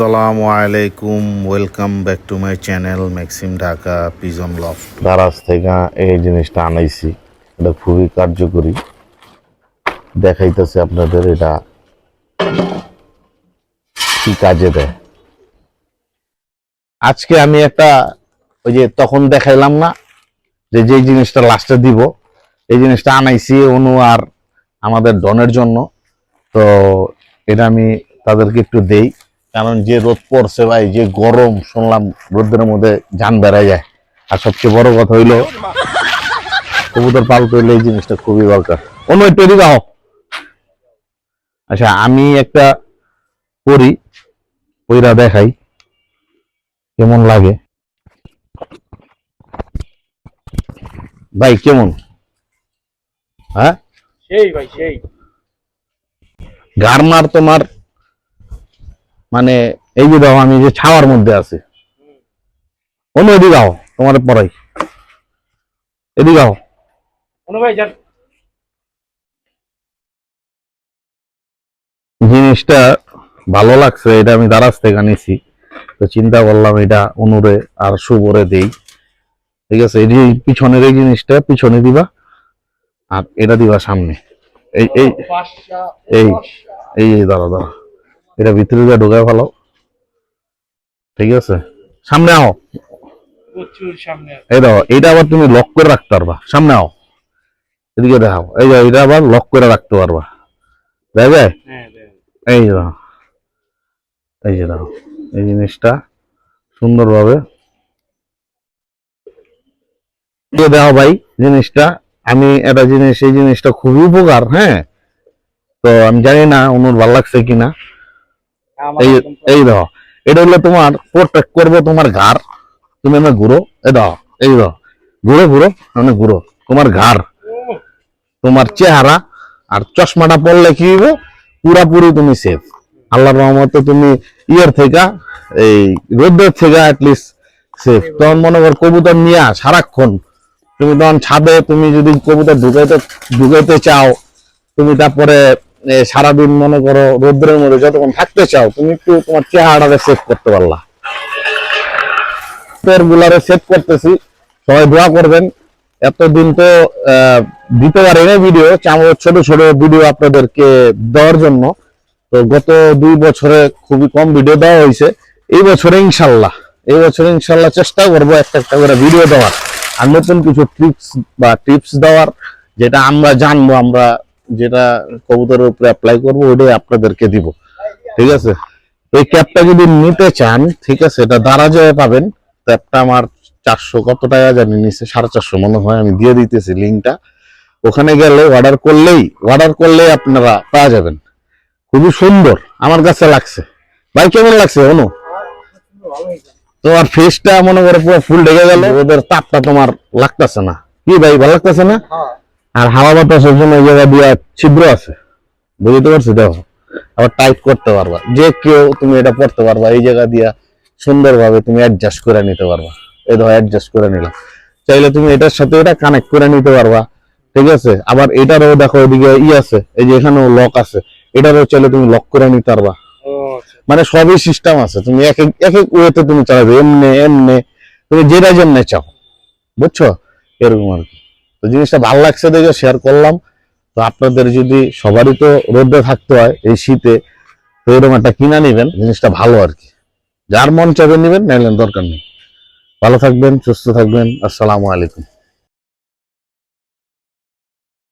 আসসালামু আলাইকুম welcome back to my channel Maxim Dhaka pigeon loft Daraz থেকে এই জিনিসটা আনাইছি। এটা খুবই কার্যকরী। দেখাইতেছে আপনাদের এটা কি কাজে দেয়। আজকে আমি একটা ওই যে তখন দেখাইলাম না, যে যে জিনিসটা লাস্টে দিব, এই জিনিসটা আনাইছি অনু আর আমাদের ডনের জন্য। তো এটা আমি তাদেরকে একটু দেই। কারণ যে রোদ পড়ছে ভাই যে গরম শুনলাম রোদের মধ্যে যান বেড়ায় যায়। আর সবচেয়ে বড় কথা হইল কবুতর পালতে হইলে এই জিনিসটা খুবই দরকার। অন্য এদিকে আহ। আচ্ছা আমি একটা করি ওইরা দেখাই কেমন লাগে? ভাই কেমন? হ্যাঁ? সেই ভাই সেই। গারমার তোমার মানে এই যে দাও আমি যে ছাওয়ার মধ্যে আছি। অন্য এদিকে আও তোমার পরাই এদিকে আও। অনু জিনিসটা ভালো লাগছে এটা আমি দারাজ থেকে নিছি। তো চিন্তা করলাম এটা অনুরে আর শুভরে দেই। ঠিক আছে এই যে পিছনের এই জিনিসটা পিছনে দিবা আর এটা দিবা সামনে। এই এই এই এই এই দাঁড়া দাঁড়া এটা ভিতরে যা ঢোকায় ভালো। ঠিক আছে? সামনে আও। এই দেখো এটা আবার তুমি লক করে রাখতে পারবা। সামনে আও। এদিকে দেখাও। এই যে এটা আবার লক করে রাখতে পারবা। দেখবে? হ্যাঁ এই যে দেখো। এই যে দেখো এই জিনিসটা সুন্দরভাবে। ভাই জিনিসটা আমি একটা জিনিস এই জিনিসটা খুবই উপকার হ্যাঁ? তো আমি জানি না অনুর ভালো লাগছে কিনা। এই এই দেখো এটা হলো তোমার প্রোটেক্ট করবে তোমার ঘাড়। তুমি না ঘুরো এই দেখো এই দেখো ঘুরো ঘুরো মানে ঘুরো তোমার উহ, তোমার চেহারা আর চশমাটা পড়লে কি হইব? পুরাপুরি তুমি সেফ আল্লাহর রহমতে তুমি ইয়ের থেকে এই রোদ্রের থেকে অ্যাটলিস্ট সেফ তখন মনে কর কবুতর নিয়ে সারাক্ষণ তুমি তখন ছাদে তুমি যদি কবুতর ঢুকাইতে ঢুকাইতে চাও তুমি তারপরে সারাদিন মনে করো রোদ্রের মধ্যে যতক্ষণ থাকতে চাও, তুমি একটু তোমার চেহারাটাকে সেভ করতে পারলা। গুলারে সেভ করতেছি। সবাই দোয়া করবেন। এতদিন তো দিতে পারি না ভিডিও চামড় ছোট ছোট ভিডিও আপনাদেরকে দেওয়ার জন্য। তো গত দুই বছরে খুবই কম ভিডিও দেওয়া হয়েছে। এই বছরে ইনশাল্লাহ, এই বছরে ইনশাল্লাহ চেষ্টা করব একটা একটা করে ভিডিও দেওয়ার। আর নতুন কিছু ট্রিক্স বা টিপস দেওয়ার, যেটা আমরা জানব, আমরা যেটা কবুতরের উপরে অ্যাপ্লাই করব ওইটাই আপনাদেরকে দিব। ঠিক আছে? এই ক্যাপটা যদি নিতে চান, ঠিক আছে, এটা দারাজে পাবেন। ক্যাপটা আমার চারশো কত টাকা জানি নিচে, সাড়ে চারশো মনে হয়, আমি দিয়ে দিতেছি লিঙ্কটা ওখানে গেলে অর্ডার করলেই অর্ডার করলেই আপনারা পাওয়া যাবেন। খুবই সুন্দর, আমার কাছে লাগছে। ভাই, কেমন লাগছে, অনু। তোমার ফেসটা মনে করে পুরো ফুল ঢেকে গেল, ওদের তাপটা তোমার লাগতেছে না। কি ভাই, ভালো লাগতেছে না? হ্যাঁ। আর হাওয়া বাতাসের জন্য এই জায়গা দিয়ে ছিদ্র আছে। বুঝতে পারছি? দেখো আবার টাইট করতে পারবা। যে কেউ তুমি এটা পড়তে পারবা এই জায়গা দিয়া সুন্দরভাবে তুমি অ্যাডজাস্ট করে নিতে পারবা। এই ধরো অ্যাডজাস্ট করে নিলাম। চাইলে তুমি এটার সাথে এটা কানেক্ট করে নিতে পারবা। ঠিক আছে? আবার এটারও দেখো এদিকে ই আছে এই যে এখানেও লক আছে। এটারও চাইলে তুমি লক করে নিতে পারবা। আচ্ছা। মানে সবই সিস্টেম আছে। তুমি এক এক এক এক ওয়েতে তুমি চালাবে। এমনি এমনি তুমি যেটা যেমনি চাও। বুঝছ? এরকম আর কি। তো জিনিসটা ভালো লাগছে দেখে শেয়ার করলাম। তো আপনাদের যদি সবারই তো রোদে থাকতে হয় এই শীতে, তো এরকম একটা কিনা নেবেন, জিনিসটা ভালো আর কি। যার মন চাবে নেবেন নাইলেন দরকার নেই। ভালো থাকবেন, সুস্থ থাকবেন, আসসালামু আলাইকুম।